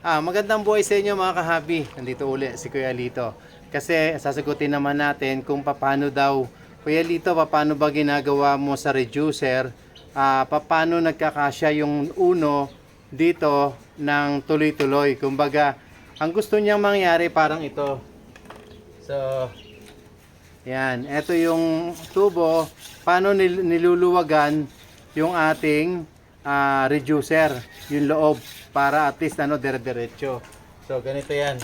Ah, magandang buhay sa inyo mga kahabi. Nandito uli si Kuya Lito. Kasi sasagutin naman natin kung paano daw, Kuya Lito, paano ba ginagawa mo sa reducer? Ah, paano nagkakasya yung uno dito ng tuloy-tuloy? Kumbaga, ang gusto niyang mangyari parang ito. So, yan. Ito yung tubo. Paano nil- niluluwagan yung ating ah, reducer, yung loob, para at least ano, dire-diretso. So, ganito yan.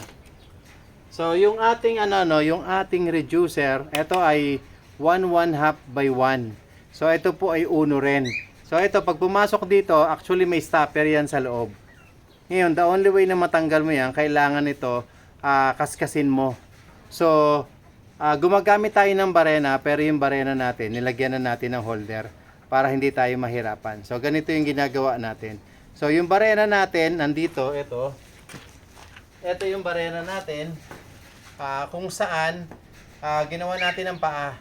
So, yung ating ano, no, yung ating reducer, ito ay 1 1 half by 1. So, ito po ay uno rin. So, ito, pag pumasok dito, actually may stopper yan sa loob. Ngayon, the only way na matanggal mo yan, kailangan ito ah, kaskasin mo. So, ah, gumagamit tayo ng barena, pero yung barena natin, nilagyan na natin ng holder para hindi tayo mahirapan. So, ganito yung ginagawa natin. So, yung barena natin, nandito, ito. Ito yung barena natin, ah, kung saan ah, ginawa natin ng paa.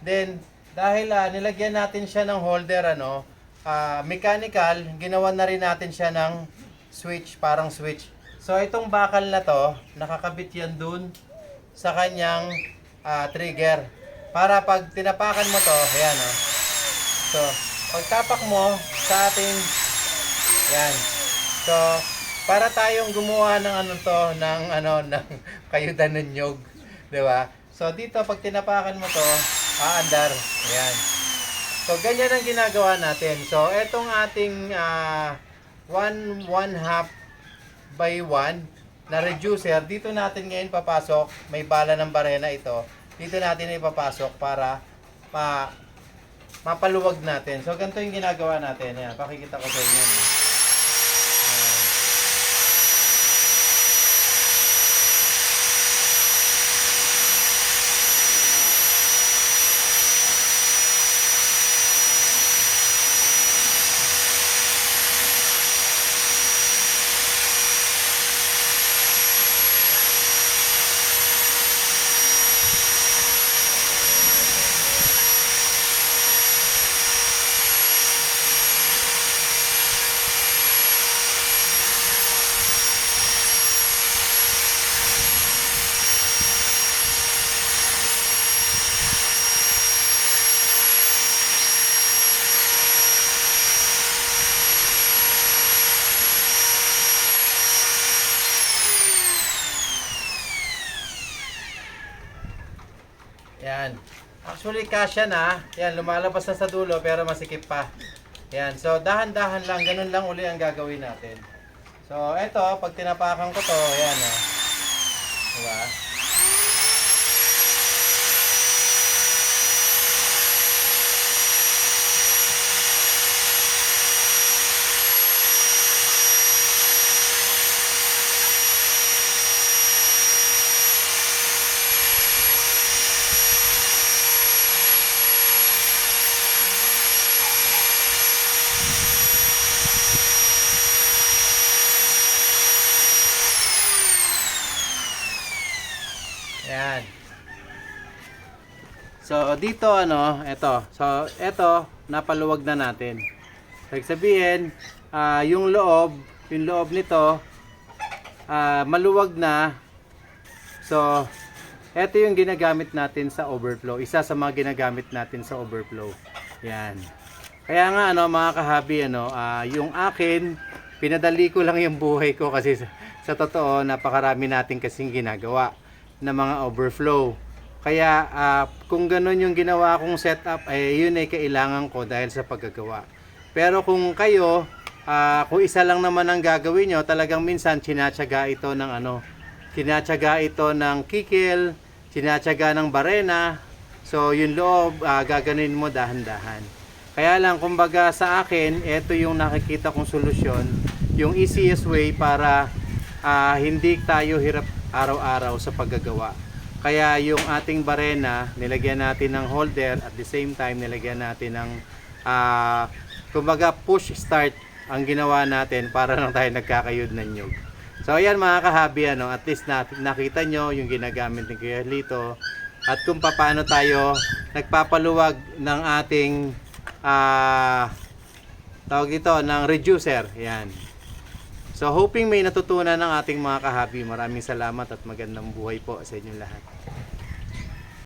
Then, dahil ah, nilagyan natin siya ng holder, ano, ah, mechanical, ginawa na rin natin siya ng switch, parang switch. So, itong bakal na to, nakakabit yan dun sa kanyang ah, trigger. Para pag tinapakan mo to, ayan oh. So, pag tapak mo sa ating, yan. So, para tayong gumawa ng ano to, ng ano, ng kayudan ng nyog. 'di ba? So, dito, pag tinapakan mo to, aandar. Ayan. So, ganyan ang ginagawa natin. So, etong ating ah, one, one half by 1 na reducer, dito natin ngayon papasok, may bala ng barena ito, dito natin ipapasok para ma mapaluwag natin. So, ganito yung ginagawa natin. Ayan, pakikita ko sa inyo. Yan. Actually, kasya na. Yan, lumalabas na sa dulo pero masikip pa. Yan. So, dahan-dahan lang. Ganun lang uli ang gagawin natin. So, eto, pag tinapakan ko to, yan o. Diba? Yan. So, dito ano, eto. So, eto, napaluwag na natin. Ibig sabihin, ah, yung loob, yung loob nito, ah, maluwag na. So, eto yung ginagamit natin sa overflow. Isa sa mga ginagamit natin sa overflow. Yan. Kaya nga ano mga kahabi ano, ah, yung akin pinadali ko lang yung buhay ko kasi sa, sa totoo napakarami natin kasing ginagawa na mga overflow. Kaya ah, kung ganun yung ginawa kong setup ay yun ay kailangan ko dahil sa paggagawa. Pero kung kayo ah, kung isa lang naman ang gagawin nyo, talagang minsan sinatsaga ito ng ano, sinatsaga ito ng kikil, sinatsaga ng barena. So yung loob ah, gaganin mo dahan-dahan. Kaya lang, kumbaga sa akin, ito yung nakikita kong solusyon, yung easiest way para ah, hindi tayo hirap araw-araw sa paggagawa. Kaya yung ating barena, nilagyan natin ng holder at the same time nilagyan natin ng ah, kumbaga push start ang ginawa natin para lang tayo nagkakayod ng nyug. So ayan mga kahabi, ano, at least na, nakita nyo yung ginagamit ni Kuya Lito at kung paano tayo nagpapaluwag ng ating ah tawag ito ng reducer. Yan. So hoping may natutunan ng ating mga kahabi. Maraming salamat at magandang buhay po sa inyong lahat.